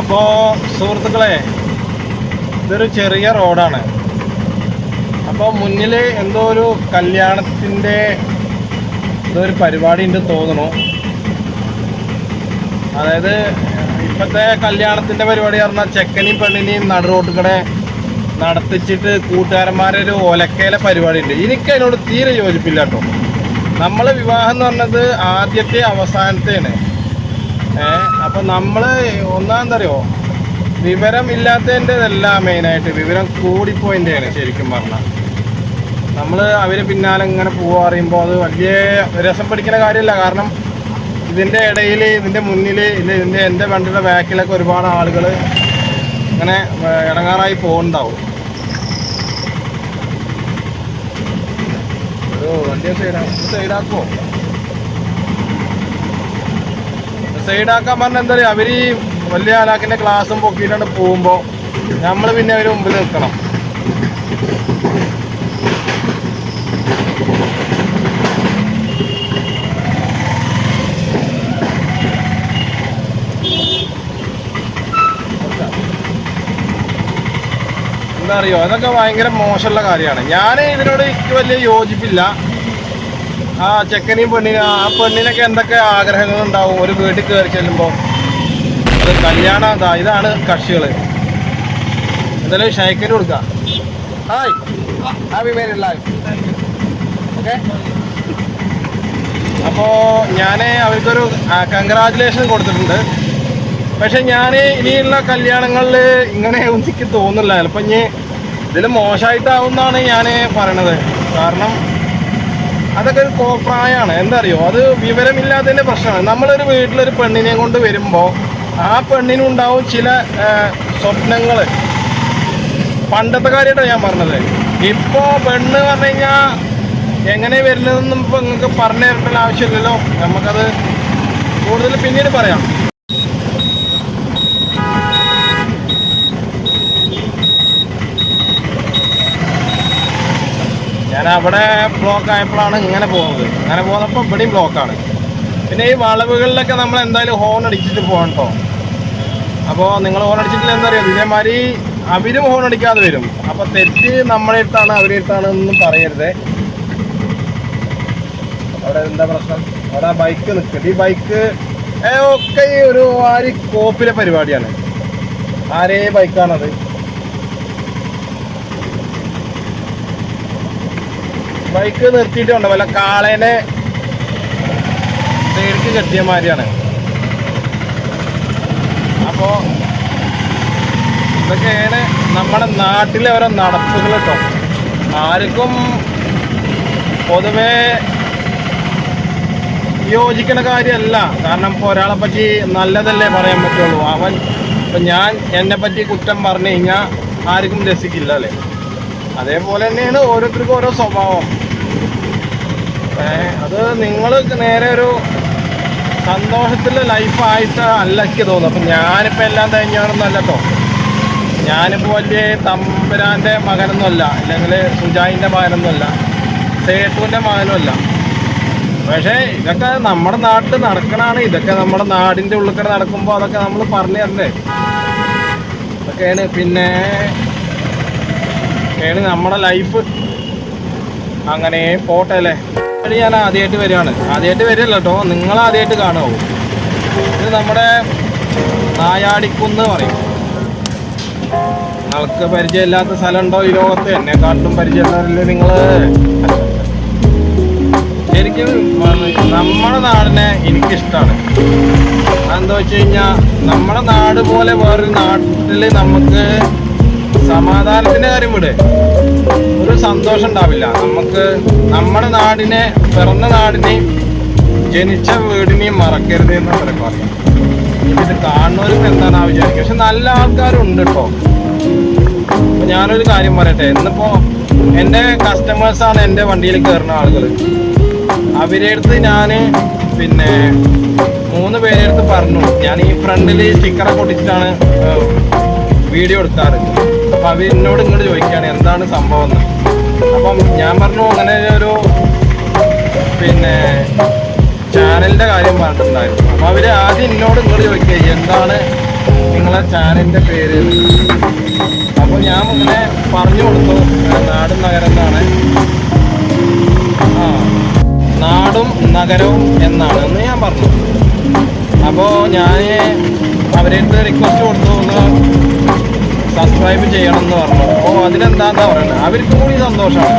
അപ്പോൾ സുഹൃത്തുക്കളെ ഇതൊരു ചെറിയ റോഡാണ്. അപ്പോൾ മുന്നിൽ എന്തോ ഒരു കല്യാണത്തിന്റെ എന്തോ ഒരു പരിപാടി ഉണ്ട് തോന്നുന്നു. അതായത് ഇപ്പോഴത്തെ കല്യാണത്തിന്റെ പരിപാടി പറഞ്ഞാൽ ചെക്കനെയും പെണ്ണിനെയും നട റോഡ് കൂടെ നടത്തിച്ചിട്ട് കൂട്ടുകാരന്മാരെ ഒരു ഒലക്കയിലെ പരിപാടി ഉണ്ട്. എനിക്ക് അതിനോട് തീരെ യോജിപ്പില്ല കേട്ടോ. നമ്മൾ വിവാഹം എന്ന് പറഞ്ഞത് ആദ്യത്തെ അവസാനത്തെയാണ് അപ്പൊ നമ്മൾ ഒന്നാന്തറിയോ? വിവരം ഇല്ലാത്തതിന്റെതല്ല മെയിനായിട്ട്. വിവരം കൂടിപ്പോയിന്റെയാണ് ശരിക്കും പറഞ്ഞാൽ നമ്മൾ അവർ പിന്നാലെ ഇങ്ങനെ പോവാ അറിയുമ്പോൾ അത് വലിയ രസം പിടിക്കുന്ന കാര്യമല്ല കാരണം ഇതിന്റെ ഇടയിൽ ഇതിന്റെ മുന്നിൽ ഇല്ല ഇതിന്റെ എന്റെ വണ്ടിയുടെ ബാക്കിലൊക്കെ ഒരുപാട് ആളുകൾ ഇങ്ങനെ ഇടങ്ങാറായി പോകുന്നുണ്ടാവും ഒരു വണ്ടിയെ സൈഡാ സൈഡാക്കുമോ സൈഡാക്കാൻ പറഞ്ഞ എന്താ പറയുക അവർ ഈ വലിയ ആലാക്കിന്റെ ക്ലാസ്സും പൊക്കിയിട്ടാണ് പോകുമ്പോൾ നമ്മൾ പിന്നെ അവർ മുമ്പിൽ നിൽക്കണം. എന്താ അറിയോ? അതൊക്കെ ഭയങ്കര മോശമുള്ള കാര്യമാണ്. ഞാൻ ഇതിനോട് വലിയ യോജിപ്പില്ല. ആ ചെക്കനെയും പെണ്ണിനും ആ പെണ്ണിനൊക്കെ എന്തൊക്കെ ആഗ്രഹങ്ങൾ ഉണ്ടാവും ഒരു വീട്ടിൽ കയറി ചെല്ലുമ്പോൾ അത് കല്യാണം അതാ ഇതാണ് കക്ഷികൾ എന്തായാലും ഷൈക്കന് കൊടുക്കാം. Hi. Happy married life okay അപ്പോൾ ഞാൻ അവർക്കൊരു കൺഗ്രാജുലേഷൻ കൊടുത്തിട്ടുണ്ട്. പക്ഷെ ഞാൻ ഇനിയുള്ള കല്യാണങ്ങളിൽ ഇങ്ങനെ എനിക്ക് തോന്നില്ല ചിലപ്പോൾ ഇനി ഇതിൽ മോശമായിട്ടാവുമെന്നാണ് ഞാൻ പറയണത്. കാരണം അതൊക്കെ ഒരു കോപ്രായമാണ് എന്താ അറിയോ അത് വിവരമില്ലാത്തതിന്റെ പ്രശ്നമാണ്. നമ്മളൊരു വീട്ടിലൊരു പെണ്ണിനെ കൊണ്ട് വരുമ്പോൾ ആ പെണ്ണിനുണ്ടാവും ചില സ്വപ്നങ്ങൾ പണ്ടത്തെ കാര്യമായിട്ടാണ് ഞാൻ പറഞ്ഞത്. ഇപ്പോൾ പെണ്ണ് പറഞ്ഞു കഴിഞ്ഞാൽ എങ്ങനെ വരുന്നതെന്നും ഇപ്പോൾ നിങ്ങൾക്ക് പറഞ്ഞു തരേണ്ട ആവശ്യമില്ലല്ലോ. നമുക്കത് കൂടുതൽ പിന്നീട് പറയാം. ഞാൻ അവിടെ ബ്ലോക്ക് ആയപ്പോഴാണ് ഇങ്ങനെ പോകുന്നത്. അങ്ങനെ പോകുന്നപ്പോൾ ഇവിടെയും ബ്ലോക്കാണ് പിന്നെ ഈ വളവുകളിലൊക്കെ നമ്മൾ എന്തായാലും ഹോൺ അടിച്ചിട്ട് പോകണ്ടോ അപ്പോൾ നിങ്ങൾ ഹോൺ അടിച്ചിട്ടില്ല എന്താ പറയുക ഇതേമാതിരി അവരും ഹോൺ അടിക്കാതെ വരും. അപ്പോൾ തെറ്റ് നമ്മുടെ അടുത്താണ് അവരുടെ അടുത്താണ് എന്നും പറയരുത്. അവിടെ എന്താ പ്രശ്നം? അവിടെ ബൈക്ക് നിൽക്കട്ടെ ഈ ബൈക്ക് ഒക്കെ ഒരു ആര് കോപ്പിലെ പരിപാടിയാണ്. ആരേ ബൈക്കാണത് ബൈക്ക് നിർത്തിയിട്ടുണ്ട്. വല്ല കാളേനെ സൈഡിക്ക് കെട്ടിയ മാതിരിയാണ്. അപ്പോ ഇതൊക്കെയാണ് നമ്മുടെ നാട്ടിലെ ഓരോ നടപ്പുകൾ കേട്ടോ. ആർക്കും പൊതുവേ യോജിക്കുന്ന കാര്യമല്ല. കാരണം ഇപ്പോൾ ഒരാളെ പറ്റി നല്ലതല്ലേ പറയാൻ പറ്റുള്ളൂ. അവൻ ഇപ്പം ഞാൻ എന്നെ പറ്റി കുറ്റം പറഞ്ഞു കഴിഞ്ഞാൽ ആർക്കും രസിക്കില്ല അല്ലേ? അതേപോലെ തന്നെയാണ് ഓരോരുത്തർക്കും ഓരോ സ്വഭാവം. അത് നിങ്ങൾ നേരെ ഒരു സന്തോഷത്തിലെ ലൈഫായിട്ട് അല്ല എനിക്ക് തോന്നുന്നു. അപ്പം ഞാനിപ്പോൾ എല്ലാം തേഞ്ഞാണെന്നല്ല ഞാനിപ്പോൾ വലിയ തമ്പുരാന്റെ മകനൊന്നുമല്ല അല്ലെങ്കിൽ സുജായിന്റെ മകനൊന്നുമല്ല സേട്ടുവിന്റെ മകനുമല്ല പക്ഷേ ഇതൊക്കെ നമ്മുടെ നാട്ടിൽ നടക്കണമാണ് ഇതൊക്കെ നമ്മുടെ നാടിന്റെ ഉള്ളിൽ നടക്കുമ്പോൾ അതൊക്കെ നമ്മൾ പറഞ്ഞു തരണ്ടേ. ഇതൊക്കെയാണ്. പിന്നെ ആണ് നമ്മുടെ ലൈഫ് അങ്ങനെ പോട്ടെ അല്ലേ? ഞാൻ ആദ്യമായിട്ട് വരികയാണ്. ആദ്യമായിട്ട് വരില്ല കേട്ടോ നിങ്ങൾ ആദ്യമായിട്ട് കാണുമോ ഇത് നമ്മുടെ നായാടിക്കുന്ന് പറയും. നിങ്ങൾക്ക് പരിചയമില്ലാത്ത സ്ഥലമുണ്ടോ ഈ ലോകത്ത്? എന്നെക്കാട്ടും പരിചയമുള്ളവരില്ലേ നിങ്ങൾ ശരിക്കും നമ്മുടെ നാടിനെ എനിക്കിഷ്ടമാണ് അതെന്താ വെച്ച് കഴിഞ്ഞാൽ നമ്മുടെ നാട് പോലെ വേറൊരു നാട്ടിൽ നമുക്ക് സമാധാനത്തിന്റെ കാര്യം വിടെ. ഒരു സന്തോഷം ഉണ്ടാവില്ല. നമുക്ക് നമ്മുടെ നാടിനെ പിറന്ന നാടിനെയും ജനിച്ച വീടിനെയും മറക്കരുത് എന്ന് അവരെ പറയാം. ഇത് കാണുന്നവർക്ക് എന്താണ് ആ വിചാരിക്കുക. പക്ഷെ നല്ല ആൾക്കാരുണ്ട് കേട്ടോ ഞാനൊരു കാര്യം പറയട്ടെ. ഇന്നിപ്പോ എന്റെ കസ്റ്റമേഴ്സാണ് എന്റെ വണ്ടിയിൽ കയറുന്ന ആളുകൾ അവരെ അടുത്ത് ഞാൻ പിന്നെ മൂന്ന് പേരെ അടുത്ത് പറഞ്ഞു. ഞാൻ ഈ ഫ്രണ്ടിൽ സ്റ്റിക്കറൊക്കെ ഒട്ടിച്ചിട്ടാണ് വീഡിയോ എടുക്കാറുണ്ട് അപ്പൊ അവർ എന്നോട് ഇങ്ങോട്ട് ചോദിക്കുകയാണ് എന്താണ് സംഭവം എന്ന്. അപ്പം ഞാൻ പറഞ്ഞു അങ്ങനെ ഒരു പിന്നെ ചാനലിന്റെ കാര്യം പറഞ്ഞിട്ടുണ്ടായിരുന്നു. അപ്പൊ അവർ ആദ്യം എന്നോട് ഇങ്ങോട്ട് ചോദിക്കുക എന്താണ് നിങ്ങളെ ചാനലിന്റെ പേര്? അപ്പോൾ ഞാൻ ഇങ്ങനെ പറഞ്ഞു കൊടുത്തു നാടും നഗരം എന്നാണ്. ആ നാടും നഗരവും എന്നാണ് എന്ന് ഞാൻ പറഞ്ഞു. അപ്പോൾ ഞാൻ അവരുടെ റിക്വസ്റ്റ് കൊടുത്തു സബ്സ്ക്രൈബ് ചെയ്യണം എന്ന് പറഞ്ഞു. അപ്പോൾ അതിനെന്താന്നാ പറയുന്നത് അവർക്ക് കൂടി സന്തോഷമാണ്.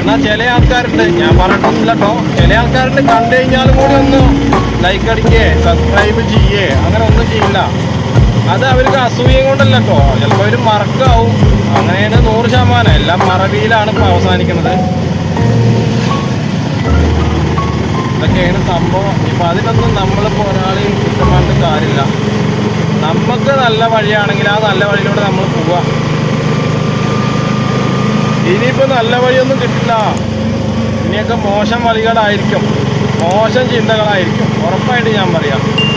എന്നാൽ ചില ആൾക്കാരുണ്ട്. ഞാൻ പറഞ്ഞിട്ടൊന്നുമില്ല കേട്ടോ ചില ആൾക്കാരുണ്ട് കണ്ടു കഴിഞ്ഞാലും കൂടി ഒന്ന് ലൈക്ക് അടിക്കേ സബ്സ്ക്രൈബ് ചെയ്യേ. അങ്ങനെ ഒന്നും ചെയ്യില്ല. അത് അവർക്ക് അസൂയം കൊണ്ടല്ല കേട്ടോ ചിലപ്പോൾ അവർ മറക്കാവും. അങ്ങനെയാണ് നൂറ് ശതമാനം. എല്ലാം മറവിയിലാണ് ഇപ്പോൾ അവസാനിക്കുന്നത്. ഇതൊക്കെയാണ് സംഭവം. ഇപ്പം അതിനൊന്നും നമ്മളിപ്പോൾ ഒരാളെയും കുറ്റമായിട്ട് കാര്യമില്ല നമുക്ക് നല്ല വഴിയാണെങ്കിൽ ആ നല്ല വഴിയിലൂടെ നമ്മൾ പോവുക. ഇനിയിപ്പോൾ നല്ല വഴിയൊന്നും കിട്ടില്ല. ഇനിയൊക്കെ മോശം വഴികളായിരിക്കും. മോശം ചിന്തകളായിരിക്കും. ഉറപ്പായിട്ട് ഞാൻ പറയാം.